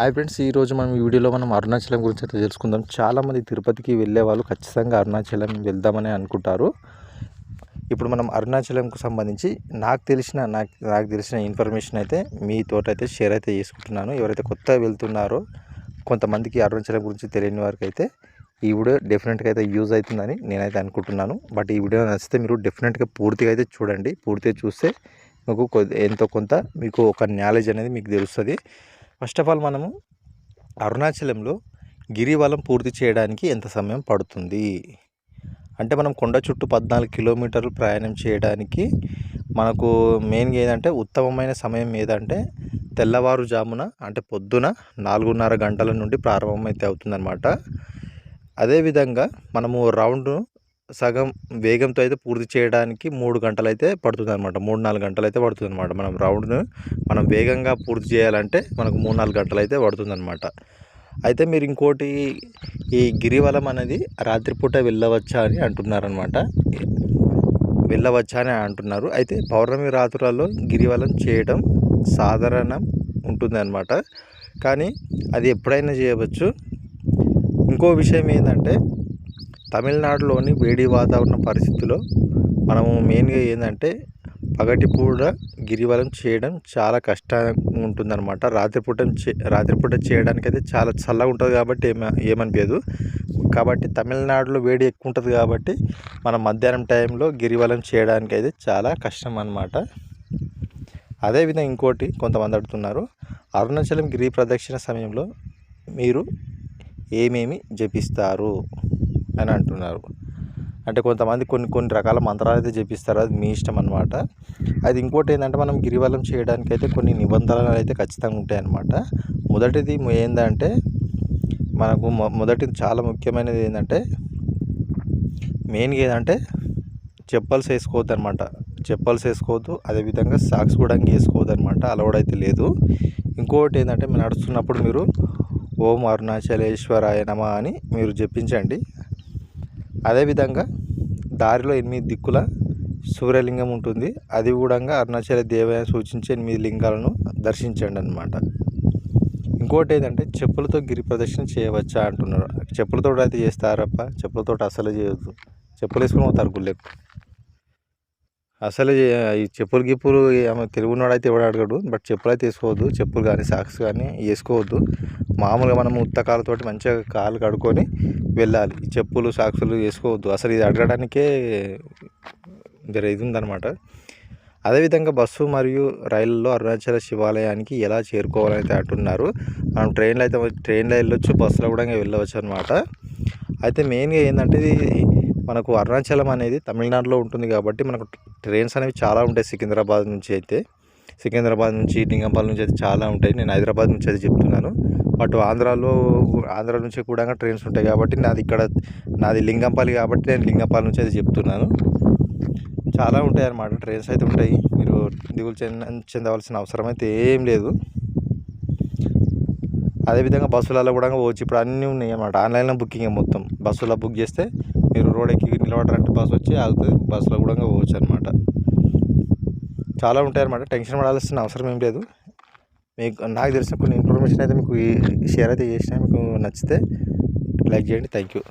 Hi friends ఈరోజు మనం ఈ వీడియోలో మనం అరుణాచలం గురించి అయితే తెలుసుకుందాం. చాలామంది తిరుపతికి వెళ్ళే వాళ్ళు ఖచ్చితంగా అరుణాచలం వెళ్దామని అనుకుంటారు. ఇప్పుడు మనం అరుణాచలంకు సంబంధించి నాకు తెలిసిన నాకు నాకు తెలిసిన ఇన్ఫర్మేషన్ అయితే మీతో అయితే షేర్ అయితే చేసుకుంటున్నాను. ఎవరైతే కొత్తగా వెళ్తున్నారో కొంతమందికి అరుణాచలం గురించి తెలియని వారికి అయితే ఈ వీడియో డెఫినెట్గా అయితే యూజ్ అవుతుందని నేనైతే అనుకుంటున్నాను. బట్ ఈ వీడియో నచ్చితే మీరు డెఫినెట్గా పూర్తిగా అయితే చూడండి. పూర్తిగా చూస్తే మీకు ఎంతో కొంత మీకు ఒక నాలెడ్జ్ అనేది మీకు తెలుస్తుంది. ఫస్ట్ ఆఫ్ ఆల్ మనము అరుణాచలంలో గిరివలం పూర్తి చేయడానికి ఎంత సమయం పడుతుంది? అంటే మనం కొండ చుట్టూ పద్నాలుగు కిలోమీటర్లు ప్రయాణం చేయడానికి మనకు మెయిన్గా ఏదంటే ఉత్తమమైన సమయం ఏదంటే తెల్లవారుజామున అంటే పొద్దున నాలుగున్నర గంటల నుండి ప్రారంభమైతే అవుతుందన్నమాట. అదేవిధంగా మనము రౌండ్ సగం వేగంతో అయితే పూర్తి చేయడానికి మూడు గంటలు అయితే పడుతుంది అనమాట మూడు నాలుగు గంటలు అయితే పడుతుంది అనమాట మనం రౌండ్ను మనం వేగంగా పూర్తి చేయాలంటే మనకు మూడు నాలుగు గంటలు అయితే పడుతుంది అనమాట అయితే మీరు ఇంకోటి ఈ గిరివలం అనేది రాత్రిపూట వెళ్ళవచ్చా అని అంటున్నారనమాట వెళ్ళవచ్చా అని అంటున్నారు. అయితే పౌర్ణమి రాత్రులలో గిరివలం చేయడం సాధారణం ఉంటుంది అనమాట కానీ అది ఎప్పుడైనా చేయవచ్చు. ఇంకో విషయం ఏంటంటే తమిళనాడులోని వేడి వాతావరణ పరిస్థితుల్లో మనము మెయిన్గా ఏంటంటే పగటిపూట గిరివలం చేయడం చాలా కష్టంగా ఉంటుందన్నమాట. రాత్రిపూట రాత్రిపూట చేయడానికైతే చాలా చల్లగా ఉంటుంది కాబట్టి ఏమ ఏమనిపించదు కాబట్టి తమిళనాడులో వేడి ఎక్కువ ఉంటుంది కాబట్టి మనం మధ్యాహ్నం టైంలో గిరివలం చేయడానికి అయితే చాలా కష్టం అనమాట అదేవిధంగా ఇంకోటి కొంతమంది అడుగుతున్నారు. అరుణాచలం గిరి ప్రదక్షిణ సమయంలో మీరు ఏమేమి జపిస్తారు? అని అంటున్నారు. అంటే కొంతమంది కొన్ని కొన్ని రకాల మంత్రాలు అయితే చెప్పిస్తారు అది మీ ఇష్టం అనమాట అది ఇంకోటి ఏంటంటే మనం గిరివలం చేయడానికి అయితే కొన్ని నిబంధనలు అయితే ఖచ్చితంగా ఉంటాయి అన్నమాట. మొదటిది ఏంటంటే మనకు మొదటిది చాలా ముఖ్యమైనది ఏంటంటే మెయిన్గా ఏంటంటే చెప్పల్స్ వేసుకోవద్దు అనమాట చెప్పల్స్ వేసుకోవద్దు. అదేవిధంగా సాక్స్ కూడా వేసుకోవద్దు అనమాట అలవాడు అయితే లేదు. ఇంకోటి ఏంటంటే మీరు నడుస్తున్నప్పుడు మీరు ఓం అరుణాచలేశ్వరాయ నమ అని మీరు జపించండి. అదేవిధంగా దారిలో ఎనిమిది దిక్కుల సూర్యలింగం ఉంటుంది. అది కూడా అరుణాచల దేవాలయం సూచించే ఎనిమిది లింగాలను దర్శించండి అనమాట ఇంకోటి ఏంటంటే చెప్పులతో గిరి ప్రదర్శన చేయవచ్చా అంటున్నారు. చెప్పులతో అయితే చేస్తారప్ప. చెప్పులతో అసలు చేయొద్దు. చెప్పులు వేసుకుని పోతారు గుళ్ళకు అసలు ఈ చెప్పులు గిప్పులు తెలుగునాడు అయితే ఎవడు అడగడు బట్ చెప్పులు అయితే వేసుకోవద్దు. చెప్పులు కానీ సాక్స్ కానీ వేసుకోవద్దు. మామూలుగా మనం ఉత్తకాలతోటి మంచిగా కాలు కడుక్కొని వెళ్ళాలి. చెప్పులు సాక్సులు వేసుకోవద్దు. అసలు ఇది అడగడానికే వేరే ఇది ఉందన్నమాట. అదేవిధంగా బస్సు మరియు రైళ్ళలో అరుణాచల శివాలయానికి ఎలా చేరుకోవాలని అయితే అంటున్నారు మనం ట్రైన్లో అయితే ట్రైన్లో వెళ్ళొచ్చు బస్సులో కూడా వెళ్ళవచ్చు అనమాట అయితే మెయిన్గా ఏంటంటే ఇది మనకు అరుణాచలం అనేది తమిళనాడులో ఉంటుంది కాబట్టి మనకు ట్రైన్స్ అనేవి చాలా ఉంటాయి సికింద్రాబాద్ నుంచి అయితే. సికింద్రాబాద్ నుంచి లింగంపల్లి నుంచి అయితే చాలా ఉంటాయి. నేను హైదరాబాద్ నుంచి అయితే చెప్తున్నాను. బట్ ఆంధ్రాలో ఆంధ్ర నుంచి కూడా ట్రైన్స్ ఉంటాయి కాబట్టి నాది ఇక్కడ నాది లింగంపల్లి కాబట్టి నేను లింగంపల్లి నుంచి అయితే చెప్తున్నాను. చాలా ఉంటాయి అన్నమాట. ట్రైన్స్ అయితే ఉంటాయి. మీరు దిగులు చెందవలసిన అవసరం అయితే ఏం లేదు. అదేవిధంగా బస్సులలో కూడా పోవచ్చు. ఇప్పుడు అన్నీ ఉన్నాయి అన్నమాట. ఆన్లైన్లో బుకింగ్ మొత్తం. బస్సులో బుక్ చేస్తే మీరు రోడ్ ఎక్కి నిలబడారంటే బస్సు వచ్చి ఆగుతుంది. బస్సులో కూడా పోవచ్చు అనమాట చాలా ఉంటాయి అనమాట టెన్షన్ పడాల్సిన అవసరం ఏం లేదు. మీకు నాకు తెలిసిన కొన్ని ఇన్ఫర్మేషన్ అయితే మీకు షేర్ అయితే చేసిన. మీకు నచ్చితే లైక్ చేయండి. Thank you.